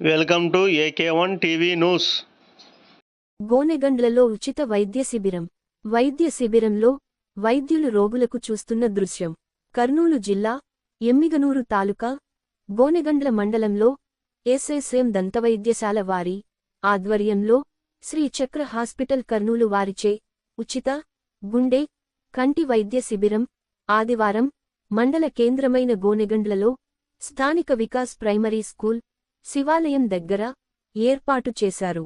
Welcome to AK one TV news. గోనెగండ్లలో ఉచిత వైద్య శిబిరం. వైద్య శిబిరంలో వైద్యులు రోగులకు చూస్తున్న దృశ్యం. కర్నూలు జిల్లా ఎమ్మిగనూరు తాలూకా గోనెగండ్ల మండలంలో ఎస్ఎస్ఎం దంతవైద్యశాల వారి ఆధ్వర్యంలో శ్రీ చక్ర హాస్పిటల్ కర్నూలు వారిచే ఉచిత గుండె కంటి వైద్య శిబిరం ఆదివారం మండల కేంద్రమైన గోనెగండ్లలో స్థానిక వికాస్ ప్రైమరీ స్కూల్ శివాలయం దగ్గర ఏర్పాటు చేశారు.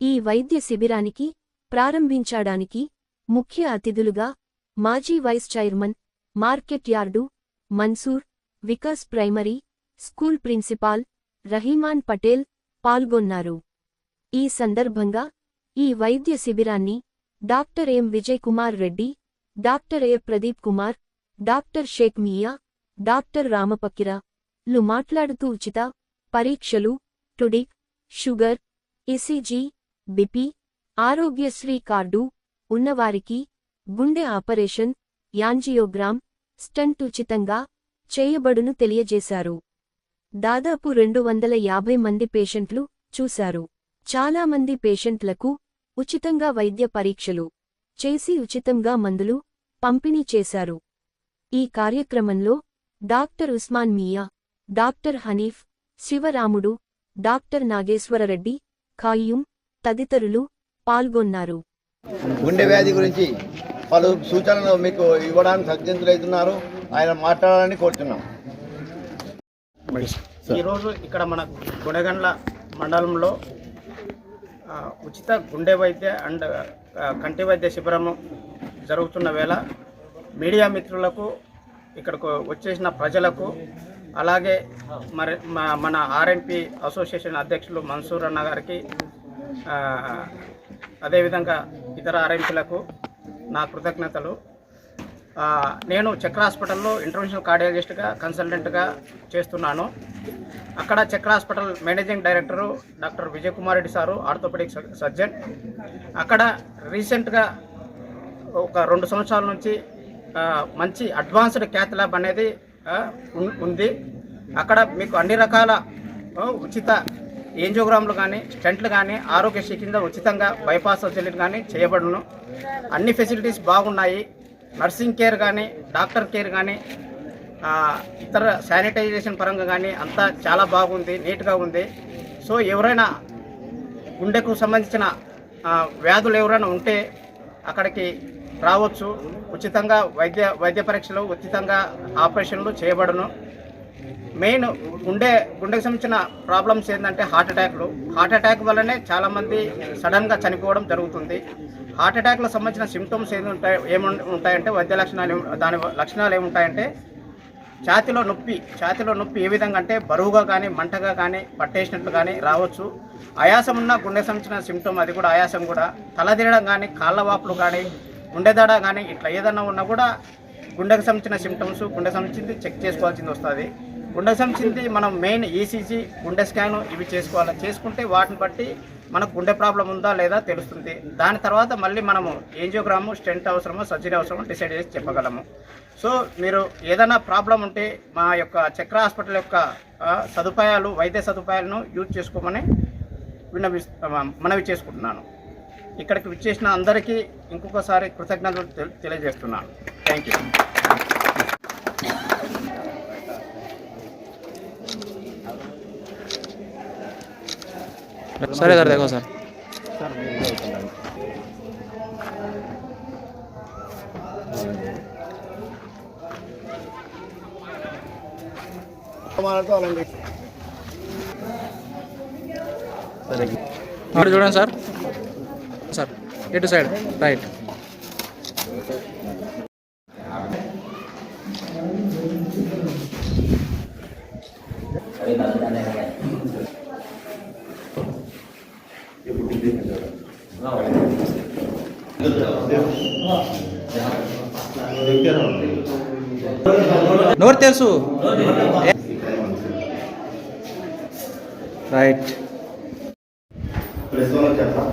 ఈ వైద్య శిబిరానికి ప్రారంభించడానికి ముఖ్య అతిథులుగా మాజీ vice chairman market yard Mansoor Vikas primary school principal Rahiman Patel పాల్గొన్నారు. ఈ సందర్భంగా ఈ వైద్య శిబిరాన్ని doctor M Vijay Kumar Reddy doctor A Pradeep Kumar doctor Sheikh Mia doctor Ramapakkira లు మాట్లాడుతూ ఉచిత పరీక్షలు టుడిక్ sugar ECG BP Aarogyasri card ఉన్నవారికి గుండె ఆపరేషన్ యాంజియోగ్రామ్ స్టంట్ ఉచితంగా చేయబడును తెలియజేశారు. దాదాపు రెండు వందల యాభై మంది పేషెంట్లు చూశారు. చాలామంది పేషెంట్లకు ఉచితంగా వైద్య పరీక్షలు చేసి ఉచితంగా మందులు పంపిణీ చేశారు. ఈ కార్యక్రమంలో doctor Usman Mia doctor Hanif Sivaramudu doctor Nageswara Reddy ఖాయూం తదితరులు పాల్గొన్నారు. గుండె వ్యాధి గురించి పలు సూచనలు మీకు ఇవ్వడానికి సజ్జంతులవుతున్నారు ఆయన మాట్లాడాలని కోరుతున్నాం ఈరోజు ఇక్కడ మన గుణగండ్ల మండలంలో ఆ, ఉచిత గుండె వైద్య అండ్ కంటి వైద్య శిబిరము జరుగుతున్న వేళ మీడియా మిత్రులకు ఇక్కడకు వచ్చేసిన ప్రజలకు అలాగే మరి మా- మన ఆర్ఎంపీ అసోసియేషన్ అధ్యక్షులు మన్సూర్ అన్న గారికి అదేవిధంగా ఇతర ఆర్ఎంపీలకు నా కృతజ్ఞతలు. నేను చక్ర హాస్పిటల్లో ఇంటర్నేషనల్ కార్డియాలజిస్ట్గా కన్సల్టెంట్గా చేస్తున్నాను. అక్కడ Chakra hospital managing director doctor Vijay Kumar Reddy sir orthopaedic surgeon. అక్కడ రీసెంట్గా ఒక రెండు సంవత్సరాల నుంచి మంచి అడ్వాన్స్డ్ క్యాత్ ల్యాబ్ అనేది ఉంది. అక్కడ మీకు అన్ని రకాల ఉచిత ఏంజోగ్రామ్లు కానీ స్టెంట్లు కానీ ఆరోగ్యశ్రీ కింద ఉచితంగా బైపాస్ సర్జరీలు కానీ చేయబడును. అన్ని ఫెసిలిటీస్ బాగున్నాయి. నర్సింగ్ కేర్ కానీ డాక్టర్ కేర్ కానీ ఇతర శానిటైజేషన్ పరంగా కానీ అంతా చాలా బాగుంది నీట్గా ఉంది. సో ఎవరైనా గుండెకు సంబంధించిన వ్యాధులు ఎవరైనా ఉంటే అక్కడికి రావచ్చు. ఉచితంగా వైద్య వైద్య పరీక్షలు ఉచితంగా ఆపరేషన్లు చేయబడును. మెయిన్ గుండె గుండెకు సంబంధించిన ప్రాబ్లమ్స్ ఏంటంటే హార్ట్ అటాక్లు. హార్ట్ అటాక్ వల్లనే చాలామంది సడన్గా చనిపోవడం జరుగుతుంది. హార్ట్ అటాక్లకు సంబంధించిన సిమ్టమ్స్ ఏమి ఉంటాయి ఏమి ఉంటాయంటే వైద్య లక్షణాలు దాని లక్షణాలు ఏముంటాయంటే ఛాతిలో నొప్పి. ఛాతిలో నొప్పి ఏ విధంగా అంటే బరువుగా కానీ మంటగా కానీ పట్టేసినట్లు కానీ రావచ్చు. ఆయాసం ఉన్న గుండె సంబంధించిన సిమ్టమ్ అది కూడా ఆయాసం కూడా. తల తిరగడం కానీ కాళ్ళ వాపులు కానీ గుండె కానీ ఇట్లా ఏదన్నా ఉన్నా కూడా గుండెకు సంబంధించిన సిమ్టమ్స్ గుండె సంబంధించింది చెక్ చేసుకోవాల్సింది వస్తుంది. గుండెకు సంబంధించింది మనం మెయిన్ ఈసీజీ గుండె స్కాన్ ఇవి చేసుకోవాలి. చేసుకుంటే వాటిని బట్టి మనకు గుండె ప్రాబ్లం ఉందా లేదా తెలుస్తుంది. దాని తర్వాత మళ్ళీ మనము ఏంజియోగ్రాము స్టెంట్ అవసరమో సర్జరీ అవసరమో డిసైడ్ చేసి చెప్పగలము. సో మీరు ఏదైనా ప్రాబ్లం ఉంటే మా యొక్క చక్ర హాస్పిటల్ యొక్క సదుపాయాలు వైద్య సదుపాయాలను యూజ్ చేసుకోమని విన్నవి మనవి చేసుకుంటున్నాను. ఇక్కడికి విచ్చేసిన అందరికీ ఇంకొకసారి కృతజ్ఞతలు తెలియజేస్తున్నాను. థ్యాంక్ యూ సరే సార్ దగ్గర సార్. చూడండి సార్. ఇటు సైడ్. రైట్. నోరు తెలుసు రైట్. ప్రెస్ చెప్పాలి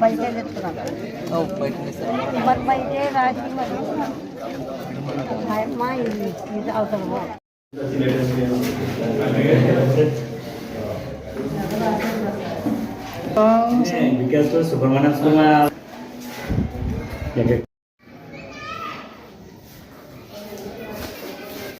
బయట మరి బయట రాజు మా ఇది అవసరమా